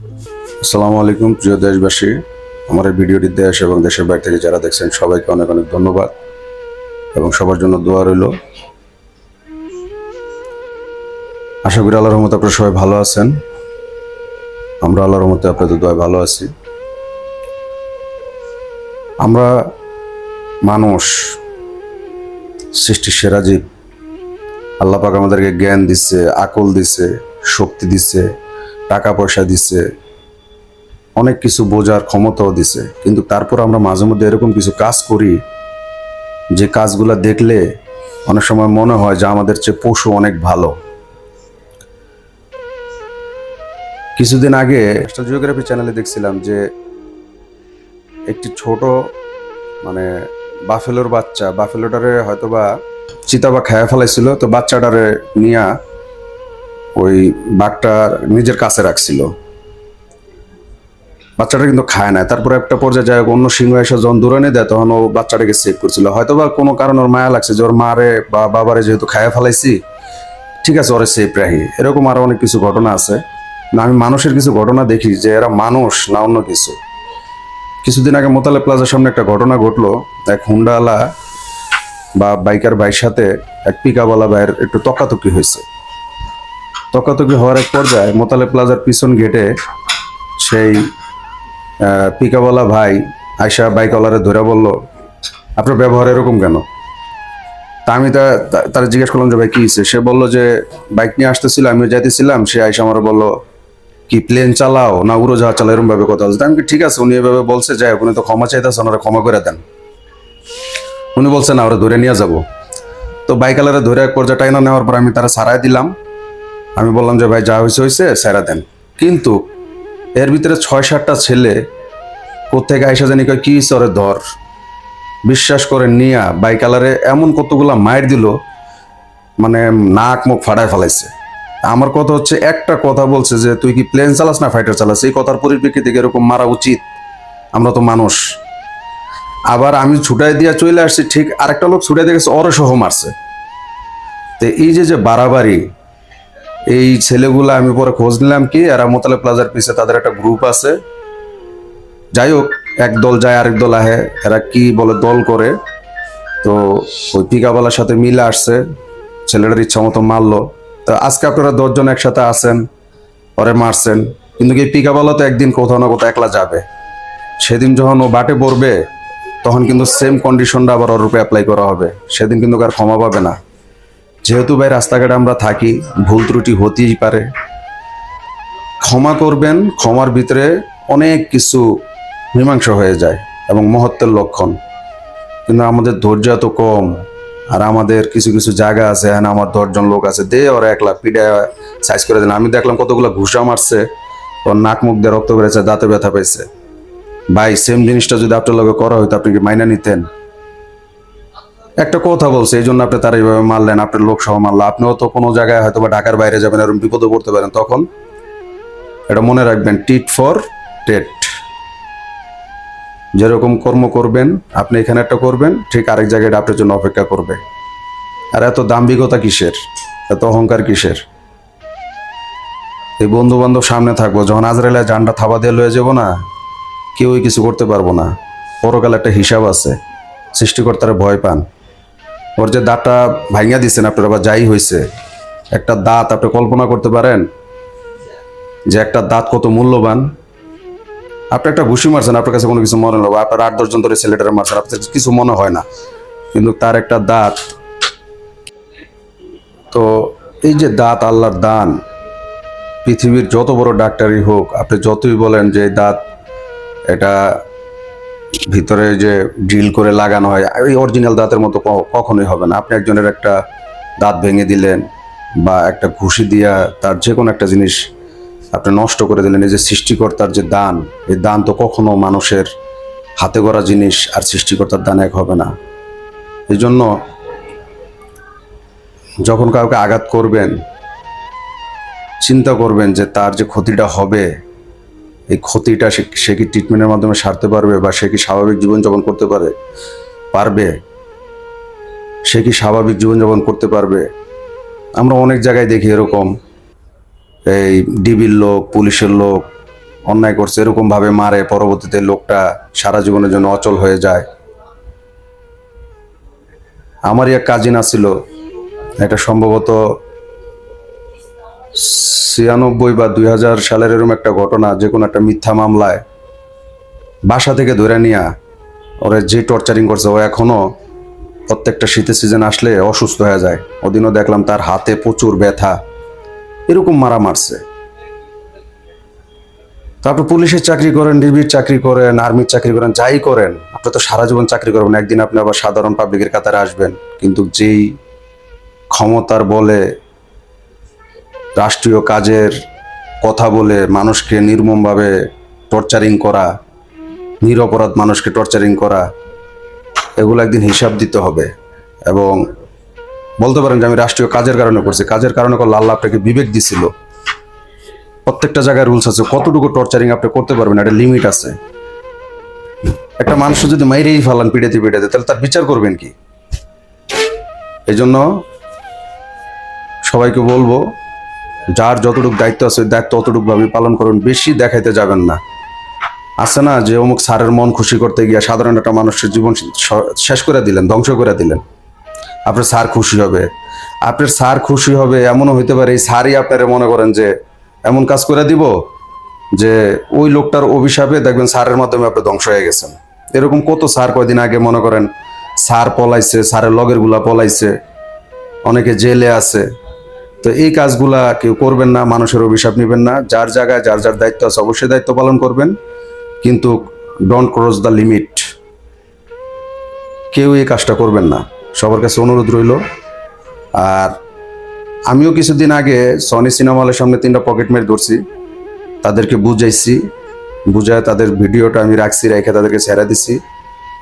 আসসালামু আলাইকুম, প্রিয় দেশবাসী। আমার এই ভিডিওটি দেশ এবং দেশের বাইরে থেকে যারা দেখছেন, সবাইকে অনেক অনেক ধন্যবাদ এবং সবার জন্য দোয়া রইল। আশা করি আল্লাহর রহমতে আপনারা সবাই ভালো আছেন। আমরা আল্লাহর রহমতে আপনাদের দোয়ায় ভালো আছি। আমরা মানুষ, সৃষ্টির সেরা জীব। আল্লাহ পাক আমাদেরকে জ্ঞান দিচ্ছে আকল দিচ্ছে শক্তি দিচ্ছে টাকা পয়সা দিচ্ছে অনেক কিছু বোঝার ক্ষমতাও দিছে, কিন্তু তারপর আমরা মাঝে মধ্যে এরকম কিছু কাজ করি, যে কাজগুলো দেখলে অনেক সময় মনে হয় যে আমাদের চেয়ে পশু অনেক ভালো। কিছুদিন আগে জিওগ্রাফি চ্যানেলে দেখছিলাম যে একটি ছোট মানে বাফেলোর বাচ্চা, বাফেলোটারে হয়তোবা চিতাবা খেয়ে ফেলাইছিল, তো বাচ্চাটারে নিয়া ওই বাঘটার নিজের কাছে রাখছিল। বাচ্চাটা কিন্তু খায় না। তারপরে একটা পর্যায়ে যায় অন্য সিংহ এসে যখন দূরে নিয়ে দেয়, তখন ও বাচ্চাটাকে সেভ করছিল। হয়তো বা কোনো কারণ ওর মায়া লাগছে যে ওর মারে বা বাবারে যেহেতু খায়া ফেলাইছি, ঠিক আছে, ওরে সেফ রাখি। এরকম আরও অনেক কিছু ঘটনা আছে। না, আমি মানুষের কিছু ঘটনা দেখি যে এরা মানুষ না অন্য কিছু। কিছুদিন আগে মোতালে প্লাজার সামনে একটা ঘটনা ঘটলো। এক হুন্ডাওয়ালা বা বাইকার ভাইয়ের সাথে এক পিকাওয়ালা ভাইয়ের একটু তকাতকি হয়েছে। তকাতকি হওয়ার এক পর্যায়ে মোতালে প্লাজার পিছন গেটে সেই পিকাওয়ালা ভাই আয়সা বাইকওয়ালারে ধরে বলল, আপনার ব্যবহার এরকম কেন? তা আমি তা তার জিজ্ঞেস করলাম যে, ভাই, কি সে বলল যে, বাইক নিয়ে আসতেছিল, আমিও যাইতেছিলাম। সে আয়সা আমার বলল, কি প্লেন চালাও না উড়োজাহাজ চালাও এরকম ভাবে কথা বলছে। আমি ঠিক আছে। উনি এভাবে বলছে, যাই উনি তো ক্ষমা চাইতেছে, ওনারা ক্ষমা করে দেন। উনি বলছে, না, ওরা ধরে নিয়ে যাব। তো বাইকালারে ধরে এক পর্যায়ে টাইনা নেওয়ার পর আমি তারা সারাই দিলাম। আমি বললাম যে, ভাই, যা হয়েছে হয়েছে সারা দেন। কিন্তু এর ভিতরে ছয়, সাতটা ছেলে কোথেকে আইসা জানি কয়, কি সরে ধর? বিশ্বাস করে নিয়া বাইকালারে এমন কতগুলা মায়ের দিল মানে নাক, মুখ ফাটায় ফেলাইছে। আমার কথা হচ্ছে, একটা কথা বলছে যে, তুই কি প্লেন চালাস না ফাইটার চালাস? এই কথার পরিপ্রেক্ষিতে এরকম মারা উচিত। আমরা তো মানুষ। আবার আমি ছুটাই দিয়া চলে আসছি, ঠিক আরেকটা লোক ছুটাই দিয়ে গেছে অরে সহ মারছে। তো এই যে যে বাড়াবাড়ি এই ছেলেগুলা আমি পরে খোঁজ নিলাম কি, এরা মোতালে প্লাজার পিছে তাদের একটা গ্রুপ আছে। যাই হোক, এক দল যায়, আরেক দল আহে, এরা কি বলে দল করে। তো ওই পিকাবালার সাথে মিলে আসছে, ছেলেটার ইচ্ছা মতো মারলো। তো আজকে আপনারা দশজন একসাথে আছেন, পরে মারছেন। কিন্তু এই পিকাবালা তো একদিন কোথাও না কোথাও একলা যাবে। সেদিন যখন ও বাটে পড়বে, তখন কিন্তু সেম কন্ডিশনটা আবার ওর রূপে অ্যাপ্লাই করা হবে। সেদিন কিন্তু আর ক্ষমা পাবে না। যেহেতু ভাই রাস্তাঘাটে আমরা থাকি, ভুল ত্রুটি হতেই পারে। ক্ষমা করবেন, ক্ষমার ভিতরে অনেক কিছু মীমাংসা হয়ে যায় এবং মহত্বের লক্ষণ। কিন্তু আমাদের ধৈর্য এত কম আর আমাদের কিছু কিছু জায়গা আছে হ্যাঁ আমার দশজন লোক আছে, দে ওরা একলা পিঠে সাইজ করে দিন। আমি দেখলাম কতগুলো ঘুষা মারছে, ওর নাক মুখ দিয়ে রক্ত বেড়েছে দাঁতে ব্যথা পেয়েছে ভাই সেম জিনিসটা যদি আপনার লগে করা হইতো, আপনি কি মাইনা নিতেন? একটা কথা বলছে, এই জন্য আপনি তারা এইভাবে মারলেন, আপনার লোক সহ মারলো আপনিও তো কোনো জায়গায় হয়তো বা ঢাকার বাইরে যাবেন, এরকম বিপদে পড়তে পারেন। তখন এটা মনে রাখবেন, টিট ফর টেট। যেরকম কর্ম করবেন, আপনি এখানে একটা করবেন, ঠিক আরেক জায়গায় আপনার জন্য অপেক্ষা করবে। আর এত দাম্ভিকতা কিসের? এত অহংকার কিসের? এই বন্ধু বান্ধব সামনে থাকব, যখন আজরাইলে জানটা থাবা দিয়ে লয়ে যাব না, কেউই কিছু করতে পারব না। পরকালে একটা হিসাব আছে, সৃষ্টিকর্তারা ভয় পান। ওর যে দাঁতটা ভাঙিয়া দিচ্ছেন আপনার, আবার যাই হয়েছে একটা দাঁত আপনি কল্পনা করতে পারেন যে একটা দাঁত কত মূল্যবান। আপনি একটা ঘুষি মারছেন, আপনার কাছে কোনো কিছু মনে হলো আপনার আট দশজন ধরে ছেলেটারে মারছেন, আপনার কিছু মনে হয় না। কিন্তু তার একটা দাঁত, তো এই যে দাঁত আল্লাহর দান, পৃথিবীর যত বড় ডাক্তারই হোক, আপনি যতই বলেন যে দাঁত, এটা ভিতরে যে ড্রিল করে লাগানো হয় ওই অরিজিনাল দাঁতের মতো কখনোই হবে না। আপনি একজনের একটা দাঁত ভেঙে দিলেন বা একটা ঘুষি দিয়া তার যে কোনো একটা জিনিস আপনি নষ্ট করে দিলেন, এই যে সৃষ্টিকর্তার যে দান, এই দান তো কখনো মানুষের হাতে গড়া জিনিস আর সৃষ্টিকর্তার দান এক হবে না। এই জন্য যখন কাউকে আঘাত করবেন, চিন্তা করবেন যে তার যে ক্ষতিটা হবে এই ক্ষতিটা সে কি ট্রিটমেন্টের মাধ্যমে সারতে পারবে বা সে কি স্বাভাবিক জীবনযাপন করতে পারে? পারবে। সে কি স্বাভাবিক জীবনযাপন করতে পারবে? আমরা অনেক জায়গায় দেখি এরকম। এই ডিবির লোক, পুলিশের লোক অন্যায় করছে, এরকমভাবে মারে, পরবর্তীতে লোকটা সারা জীবনের জন্য অচল হয়ে যায়। আমারই এক কাজিন আছিল, এটা সম্ভবত ছিয়ানব্বই বা দুই হাজার সালের এরকম একটা ঘটনা, যে কোনো একটা মিথ্যা মামলায় বাসা থেকে ধরে নিয়া ওরা যে টর্চারিং করছে, ও এখনও প্রত্যেকটা শীতের সিজন আসলে অসুস্থ হয়ে যায়। ওদিনও দেখলাম তার হাতে প্রচুর ব্যথা। এরকম মারা মারছে। তারপর পুলিশের চাকরি করেন, ডিবির চাকরি করেন, আর্মির চাকরি করেন, যাই করেন, আপনি তো সারা জীবন চাকরি করবেন একদিন আপনি আবার সাধারণ পাবলিকের কাতারে আসবেন। কিন্তু যেই ক্ষমতার বলে রাষ্ট্রীয় কাজের কথা বলে মানুষকে নির্মমভাবে টর্চারিং করা, নিরপরাধ মানুষকে টর্চারিং করা, এগুলো একদিন হিসাব দিতে হবে। এবং বলতে পারেন যে আমি রাষ্ট্রীয় কাজের কারণে করছি। কাজের কারণে করলে আল্লাহ আপনাকে বিবেক দিছিল। প্রত্যেকটা জায়গায় রুলস আছে, কতটুকু টর্চারিং আপনি করতে পারবেন, একটা লিমিট আছে। একটা মানুষ যদি মাইরেই ফেলান পিড়েতে পিড়েতে তাহলে তার বিচার করবেন কি? এই জন্য সবাইকে বলব যার যতটুকু দায়িত্ব আছে দায়িত্ব অতটুকু ভাবে পালন করুন। বেশি দেখাইতে যাবেন না। আছে না যে অমুক স্যারের মন খুশি করতে গিয়ে সাধারণ একটা মানুষের জীবন শেষ করে দিলেন, ধ্বংস করে দিলেন। আপনার স্যার খুশি হবে। আপনার স্যার খুশি হবে এমনও হইতে পারে, এই স্যারই আপনারা মনে করেন যে এমন কাজ করে দিব যে ওই লোকটার অভিশাপে দেখবেন স্যারের মাধ্যমে আপনি ধ্বংস হয়ে গেছেন। এরকম কত স্যার কয়দিন আগে মনে করেন, স্যার পলাইছে, স্যারের লগেরগুলা পলাইছে, অনেকে জেলে আছে। তো এই কাজগুলা কেউ করবেন না, মানুষের অভিশাপ নেবেন না। যার জায়গায় যার যার দায়িত্ব আছে অবশ্যই দায়িত্ব পালন করবেন। কিন্তু ডোন্ট ক্রস দ্য লিমিট কেউ এই কাজটা করবেন না। সবার কাছে অনুরোধ রইল। আর আমিও কিছুদিন আগে সনি সিনেমা হলের সামনে তিনটা পকেট মেরে ধরছি। তাদেরকে বুঝাইছি। বুঝায় তাদের ভিডিওটা আমি রাখছি, রেখে তাদেরকে ছেড়ে দিছি।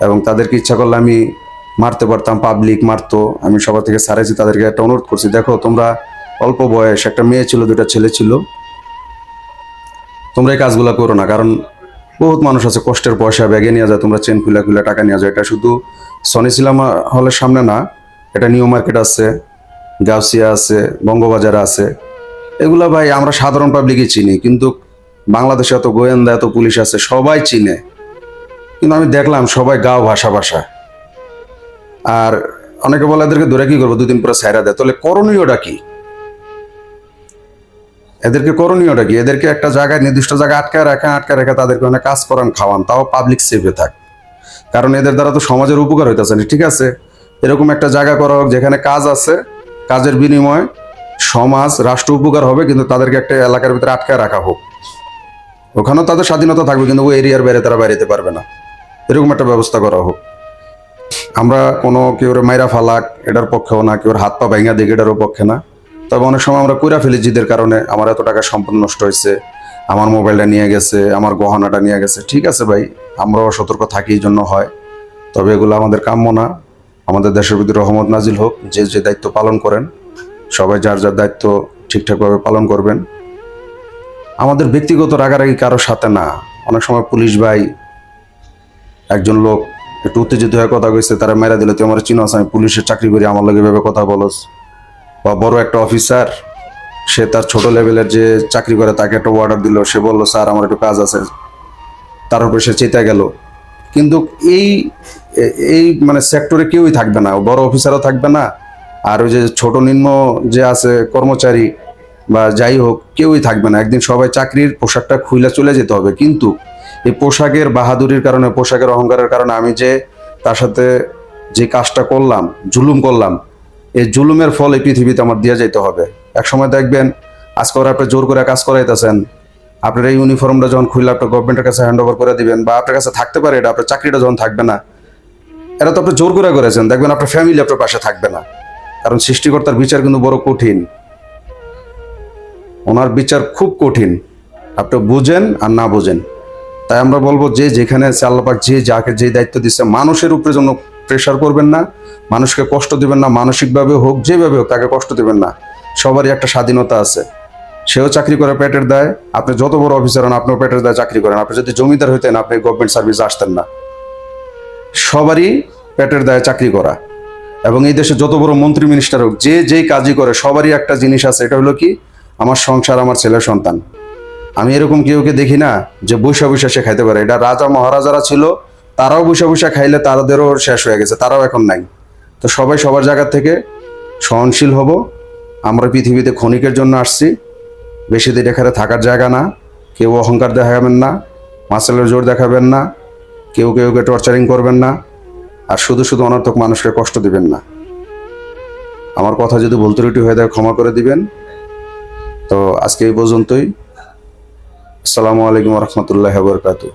এবং তাদেরকে ইচ্ছা করলে আমি মারতে পারতাম পাবলিক মারতো। আমি সবার থেকে সারাইছি তাদেরকে একটা অনুরোধ করছি। দেখো, তোমরা অল্প বয়স, একটা মেয়ে ছিল দুটা ছেলে ছিল। তোমরা এই কাজগুলো করো না, কারণ বহুত মানুষ আছে, কষ্টের পয়সা, ব্যাগে নিয়ে যায়, তোমরা চেন খুলে খুলে টাকা নিয়ে যায়। এটা শুধু সনি সিনেমা হলের সামনে না, এটা নিউ মার্কেট আছে গাউসিয়া আছে বঙ্গবাজার আছে। এগুলো ভাই আমরা সাধারণ পাবলিকই চিনি, কিন্তু বাংলাদেশে এত গোয়েন্দা, এত পুলিশ আছে, সবাই চিনে। কিন্তু আমি দেখলাম সবাই গাও ভাষা ভাষা। আর অনেকে বলে, এদেরকে ধরে কি করব? দুদিন পরে সাইরা দেয়। তাহলে করণীয়টা কি? এদেরকে করণীয়টা কি? এদেরকে একটা জায়গায়, নির্দিষ্ট জায়গায় আটকায় রাখা, আটকায় রেখে তাদেরকে অনেক কাজ করান, খাওয়ান, তাও পাবলিক সেফে থাক। কারণ এদের দ্বারা তো সমাজের উপকার হইতেছে না, ঠিক আছে? এরকম একটা জায়গা করা হোক যেখানে কাজ আছে, কাজের বিনিময়ে সমাজ, রাষ্ট্র উপকার হবে, কিন্তু তাদেরকে একটা এলাকার ভিতরে আটকায় রাখা হোক। ওখানেও তাদের স্বাধীনতা থাকবে, কিন্তু ওই এরিয়ার বাইরে তারা বাইরেতে পারবে না। এরকম একটা ব্যবস্থা করা হোক। আমরা কোনো কেউ মাইরা ফালাক, এটার পক্ষেও না কেউ হাত পা ভেঙা দিক, এটারও পক্ষে না। তবে অনেক সময় আমরা কইরা ফেলি জিদের কারণে আমার এত টাকা সম্পূর্ণ নষ্ট হয়েছে, আমার মোবাইলটা নিয়ে গেছে, আমার গহনাটা নিয়ে গেছে। ঠিক আছে ভাই, আমরাও সতর্ক থাকি এই জন্য হয়। তবে এগুলো আমাদের কাম্য না। আমাদের দেশের প্রতি রহমত নাজিল হোক, যে যে দায়িত্ব পালন করেন, সবাই যার যার দায়িত্ব ঠিকঠাকভাবে পালন করবেন। আমাদের ব্যক্তিগত রাগারাগি কারোর সাথে না। অনেক সময় পুলিশ ভাই, একজন লোক একটু উত্তেজিত হয়ে কথা কইছে, তারা মেরা দিলে তুই আমার চিনো আমি পুলিশের চাকরি করি, আমার লগে ভেবে কথা বলস। বা বড় একটা অফিসার সে তার ছোট লেভেলের যে চাকরি করে, তাকে একটা অর্ডার দিল। সে বলল, স্যার, আমার একটু কাজ আছে। তার উপরে সে চেতে গেল। কিন্তু এই এই মানে সেক্টরে কেউই থাকবে না। বড় অফিসারও থাকবে না। আর ওই যে ছোট নিম্ন যে আছে, কর্মচারী বা যাই হোক, কেউই থাকবে না। একদিন সবাই চাকরির পোশাকটা খুইলা চলে যেতে হবে। কিন্তু এই পোশাকের বাহাদুরির কারণে, পোশাকের অহংকারের কারণে আমি যে তার সাথে যে কাজটা করলাম, জুলুম করলাম এই জুলুমের ফল এই পৃথিবীতে আমার দিয়ে যেতে হবে। এক সময় দেখবেন, আজকে ওরা আপনি জোর করে কাজ করাইতেছেন। আপনার এই ইউনিফর্মটা যখন খুললে আপনার গভর্নমেন্টের কাছে হ্যান্ড ওভার করে দিবেন বা আপনার কাছে থাকতে পারে এটা, আপনার চাকরিটা যখন থাকবে না এটা তো আপনি জোর করে করেছেন। দেখবেন আপনার ফ্যামিলি আপনার পাশে থাকবে না। কারণ সৃষ্টিকর্তার বিচার কিন্তু বড় কঠিন। ওনার বিচার খুব কঠিন। আপনি বুঝেন আর না বুঝেন। তাই আমরা বলব যে যেখানে আছে আল্লাপাক যে যাকে যে দায়িত্ব দিচ্ছে, মানুষের উপরে জন্য প্রেশার করবেন না, মানুষকে কষ্ট দিবেন না, মানসিকভাবে হোক, যেভাবে হোক, তাকে কষ্ট দিবেন না। সবারই একটা স্বাধীনতা আছে। সেও চাকরি করে পেটের দেয়, আপনি যত বড় অফিসার হন, আপনিও পেটের দেয় চাকরি করেন। আপনি যদি জমিদার হইতেন, আপনি গভর্নমেন্ট সার্ভিস আসতেন না। সবারই পেটের দায়ে চাকরি করা। এবং এই দেশে যত বড় মন্ত্রী মিনিস্টার হোক, যে যেই কাজই করে, সবারই একটা জিনিস আছে, এটা হলো কি? আমার সংসার, আমার ছেলে, সন্তান। আমি এরকম কেউকে দেখি না যে বৈশা বৈশা সে খাইতে পারে। এটা রাজা, মহারাজারা ছিল তারাও বৈশা বৈশা খাইলে তাদেরও শেষ হয়ে গেছে, তারাও এখন নাই। তো সবাই সবার জায়গা থেকে সহনশীল হব। আমরা পৃথিবীতে ক্ষণিকের জন্য আসছি। বেশি দিন এখানে থাকার জায়গা না। কেউ অহংকার দেখাবেন না, মাসেলের জোর দেখাবেন না, কেউ কেউকে টর্চারিং করবেন না, আর শুধু শুধু অনর্থক মানুষকে কষ্ট দিবেন না। আমার কথা যদি ভুল ত্রুটি হয়ে যায়, ক্ষমা করে দিবেন। তো আজকে এই পর্যন্তই। আসসালামু আলাইকুম রহমতুল্লাহ বরকাতু